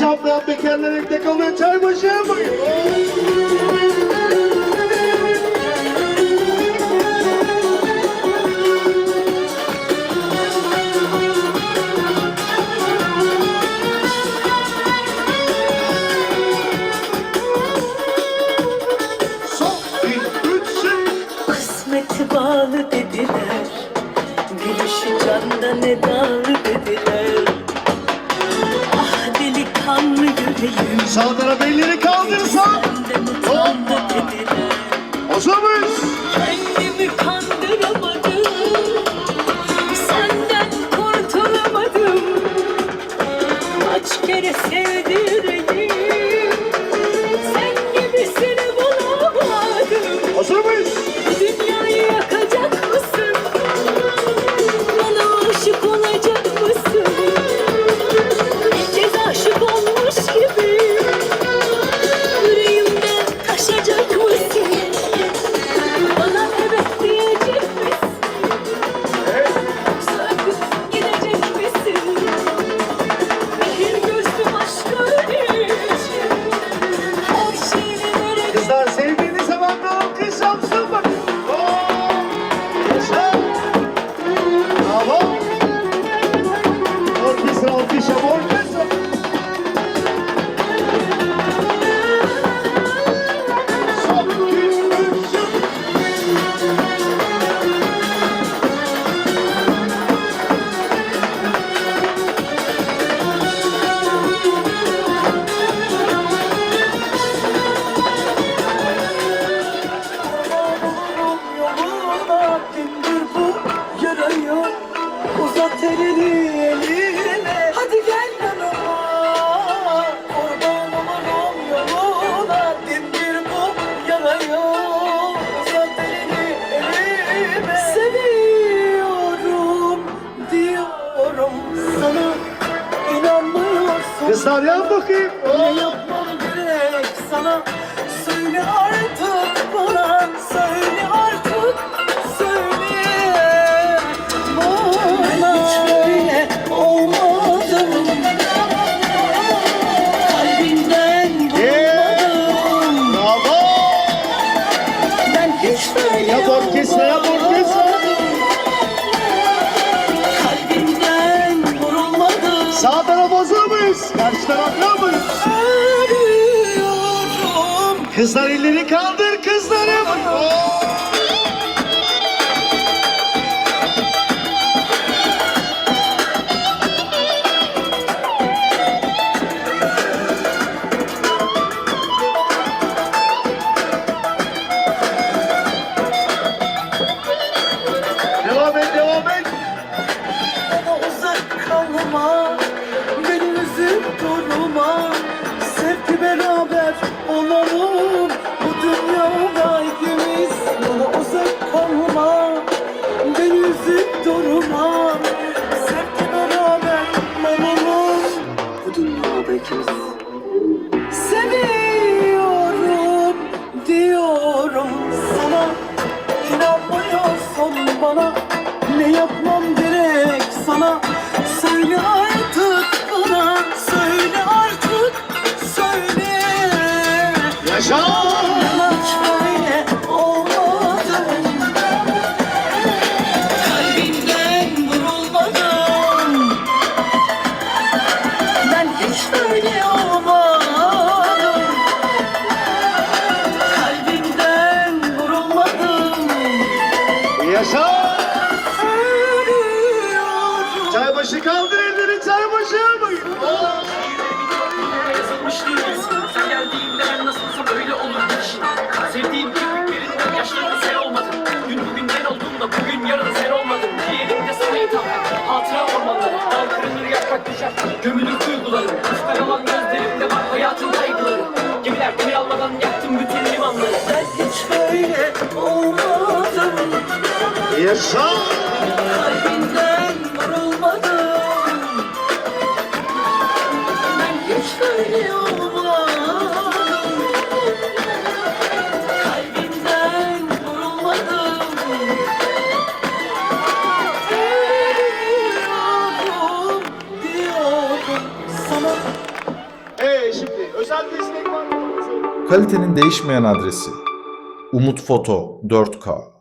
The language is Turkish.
Yapmayan bekarlar evde kalıyor. Çay başı yapmayın. Şey. Bağlı dediler Gülüşü canda ne Sağ taraf elleri kaldırsa. Senden utandı dediler Uzat elini eline. Hadi gel yanıma. Kurban olurum yoluna. Dindir bu yarayı Uzat elini Seviyorum diyorum sana. İnanmıyorsun. Kızlar yap bakayım. ne yapmam gerek sana? Söyle artık bana. Söyle artık Yap orkestra yap orkestra. Kalbimden vurulmadım Sağ taraf hazır mıyız? Karşı taraf ne mıyız? Arıyorum Kızlar elleri kaldır more. Çaybaşı kaldır elleri yapmayın. Yazılmış değilsin Sen geldiğinde ben nasılsa böyle olurdu. İşin Sevdiğim kirpiklerinden yaşlarını sen olmadın. Dün bugün ben oldum da bugün yarın sen olmadın. Diğerinde sana itham Hatıra ormanları Dal kırılır yaprak düşer. Gömülür duygularım yalan gözlerimde var hayatın kaygıları. Gemiler demir almadan yaktım bütün limanları. Ben hiç böyle olmadım. Yaşa. Kalbinden Kalitenin değişmeyen adresi. Umut Foto 4K